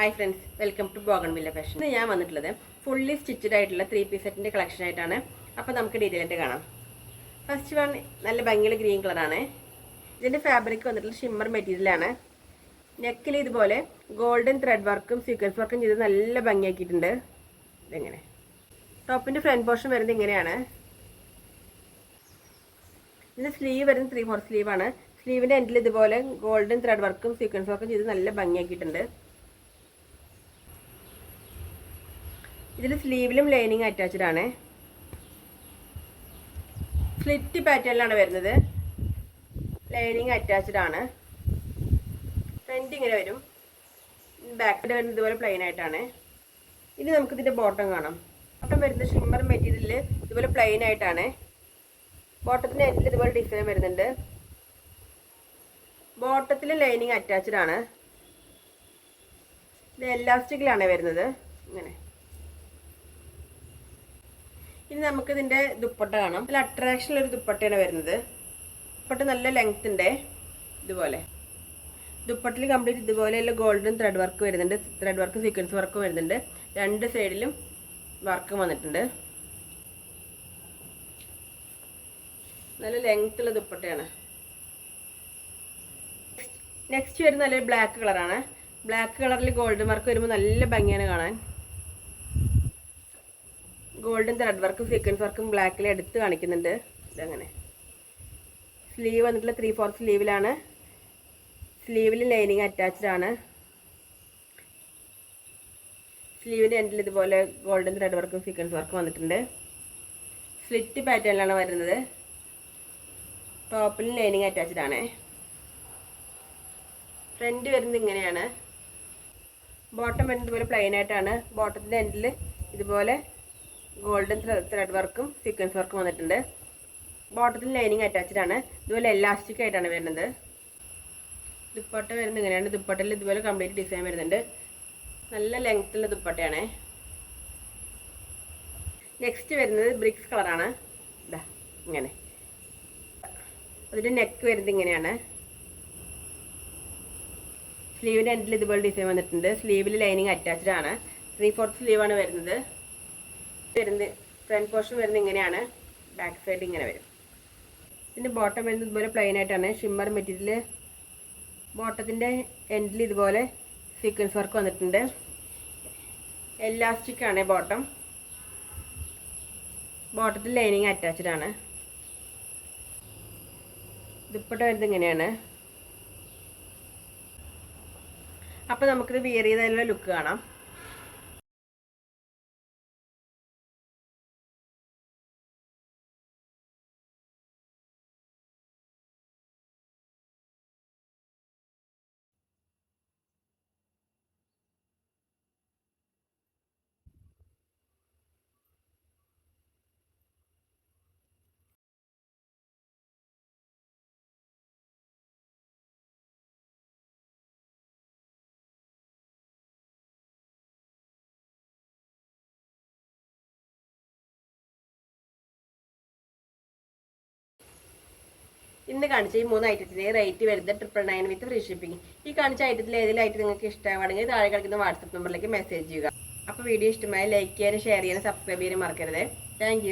Hi friends welcome to bougainvillea fashion ഇന്ന് ഞാൻ വന്നിട്ടുള്ളത് ഫുള്ളി സ്റ്റിച്ചഡ് ആയിട്ടുള്ള ത്രീ പീസ് സെറ്റിന്റെ കളക്ഷൻ ആയിട്ടാണ്. അപ്പോൾ നമുക്ക് ഡീറ്റെയിൽ കാണാം. ഫസ്റ്റ് വൺ നല്ല ഭംഗിയുള്ള ഗ്രീൻ കളറാണ് ഇതിന്റെ ഫാബ്രിക് വന്നിട്ടുള്ള ഷിമ്മർ മെറ്റീരിയലാണ് നെക്കിൽ ഇതുപോലെ ഗോൾഡൻ ത്രെഡ് വർക്കും സീക്വൻസ് വർക്കും ചെയ്ത് നല്ല ഭംഗിയാക്കിയിട്ടുണ്ട്. ഇതെങ്ങനെ ടോപ്പിന്റെ ഫ്രണ്ട് പോർഷൻ വരുന്നത് ഇങ്ങനെയാണ്. ഇതിന്റെ സ്ലീവ് വരുന്നത് ത്രീ ഫോർ സ്ലീവാണ് സ്ലീവിന്റെ എൻഡിൽ ഇതുപോലെ ഗോൾഡൻ ത്രെഡ് വർക്കും സീക്വൻസ് വർക്കും ചെയ്ത് നല്ല ഭംഗിയാക്കിയിട്ടുണ്ട്. ഇതിൽ സ്ലീവിലും ലൈനിങ് അറ്റാച്ച്ഡ് ആണ്. സ്ലിറ്റ് പാറ്റേണിലാണ് വരുന്നത്. ലൈനിങ് അറ്റാച്ച്ഡ് ആണ്. ഫ്രണ്ട് ഇങ്ങനെ വരും. ബാക്കിൽ വരുന്നത് ഇതുപോലെ പ്ലെയിൻ ആയിട്ടാണ്. ഇനി നമുക്ക് ഇതിന്റെ ബോട്ടം കാണാം. ബോട്ടം വരുന്നത് ഷിമ്മർ മെറ്റീരിയലിൽ ഇതുപോലെ പ്ലെയിൻ ആയിട്ടാണ്. ബോട്ടത്തിന്റെ എൻഡിൽ ഇതുപോലെ ഡിസൈൻ വരുന്നുണ്ട്. ബോട്ടത്തിൽ ലൈനിങ് അറ്റാച്ച്ഡ് ആണ്. ഇത് എലാസ്റ്റിക്കിലാണ് വരുന്നത്. ഇങ്ങനെ. ഇനി നമുക്ക് ഇതിന്റെ ദുപ്പട്ട കാണാം. നല്ല അട്രാക്ഷൻ ഒരു ദുപ്പട്ടയാണ് വരുന്നത്. ദുപ്പട്ട നല്ല ലെങ്ത്തിന്റെ ഇതുപോലെ. ദുപ്പട്ടിൽ കംപ്ലീറ്റ് ഇതുപോലെയുള്ള ഗോൾഡൻ ത്രെഡ് വർക്ക് വരുന്നുണ്ട്. ത്രെഡ് വർക്ക് സീക്വൻസ് വർക്ക് വരുന്നുണ്ട്. രണ്ട് സൈഡിലും വർക്ക് വന്നിട്ടുണ്ട്. നല്ല ലെങ്ത് ഉള്ള ദുപ്പട്ടയാണ്. നെക്സ്റ്റ് വരുന്ന നല്ലൊരു ബ്ലാക്ക് കളറാണ് ബ്ലാക്ക് കളറിൽ ഗോൾഡൻ വർക്ക് വരുമ്പോൾ നല്ല ഭംഗിയാണ് കാണാൻ. ഗോൾഡൻ ത്രെഡ് വർക്കും സീക്വൻസ് വർക്കും ബ്ലാക്കിൽ എടുത്ത് കാണിക്കുന്നുണ്ട്. ഇതങ്ങനെ. സ്ലീവ് വന്നിട്ടുള്ള ത്രീ ഫോർ സ്ലീവിലാണ്. സ്ലീവിൽ ലൈനിങ് അറ്റാച്ച്ഡ് ആണ്. സ്ലീവിന്റെ എൻഡിൽ ഇതുപോലെ ഗോൾഡൻ ത്രെഡ് വർക്കും സീക്വൻസ് വർക്കും വന്നിട്ടുണ്ട്. സ്ലിറ്റ് പാറ്റേണിലാണ് വരുന്നത്. ടോപ്പിൽ ലൈനിങ് അറ്റാച്ച്ഡ് ആണ്. ഫ്രണ്ട് വരുന്നത് ഇങ്ങനെയാണ്. ബോട്ടം വരുന്നത് ഇതുപോലെ പ്ലെയിൻ ആയിട്ടാണ്. ബോട്ടത്തിന്റെ എൻഡിൽ ഇതുപോലെ ഗോൾഡൻ ത്രെഡ് വർക്കും സീക്വൻസ് വർക്കും വന്നിട്ടുണ്ട്. ബോട്ടത്തിൽ ലൈനിങ് അറ്റാച്ച്ഡ് ആണ്. ഇതുപോലെ എലാസ്റ്റിക് ആയിട്ടാണ് വരുന്നത്. ദുപ്പട്ട വരുന്നത് ഇങ്ങനെയാണ്. ദുപ്പട്ടയിൽ ഇതുപോലെ കംപ്ലീറ്റ് ഡിസൈൻ വരുന്നുണ്ട്. നല്ല ലെങ്ത്തുള്ള ദുപ്പട്ടയാണ്. നെക്സ്റ്റ് വരുന്നത് ബ്രിക്സ് കളറാണ് ഇതാ ഇങ്ങനെ. അതിന്റെ നെക്ക് വരുന്നത് ഇങ്ങനെയാണ്. സ്ലീവിന്റെ എൻഡിൽ ഇതുപോലെ ഡിസൈൻ വന്നിട്ടുണ്ട്. സ്ലീവിൽ ലൈനിങ് അറ്റാച്ച്ഡ് ആണ്. ത്രീ ഫോർത്ത് സ്ലീവാണ് വരുന്നത്. വരുന്നത് ഫ്രണ്ട് പോർഷൻ വരുന്നത് ഇങ്ങനെയാണ്. ബാക്ക് സൈഡ് ഇങ്ങനെ വരും. ഇതിന്റെ ബോട്ടം വരുന്നത് ഇതുപോലെ പ്ലെയിൻ ആയിട്ടാണ്. ഷിമ്മർ മെറ്റീരിയൽ ബോട്ടത്തിന്റെ എൻഡിൽ ഇതുപോലെ സീക്വൻസ് വർക്ക് വന്നിട്ടുണ്ട്. എലാസ്റ്റിക് ആണ് ബോട്ടം ബോട്ടത്തിൽ ലൈനിങ് അറ്റാച്ച്ഡ് ആണ്. ദുപ്പട്ട വരുന്നത് ഇങ്ങനെയാണ്. അപ്പോൾ നമുക്കിത് വിയർ ലുക്ക് കാണാം. ഇന്ന് കാണിച്ച ഈ മൂന്ന് ഐറ്റത്തിലെ റേറ്റ് വരുന്നത് triple nine with free shipping ഈ കാണിച്ച ഐറ്റത്തിൽ ഏതെങ്കിലും ഐറ്റം നിങ്ങൾക്ക് ഇഷ്ടമാണെങ്കിൽ താഴെ കിടക്കുന്ന വാട്സപ്പ് നമ്പറിലേക്ക് മെസ്സേജ് ചെയ്യുക. അപ്പോൾ വീഡിയോ ഇഷ്ടമായി ലൈക്ക് ചെയ്യാനും ഷെയർ ചെയ്യാനും സബ്സ്ക്രൈബ് ചെയ്യാനും മറക്കരുത്. താങ്ക്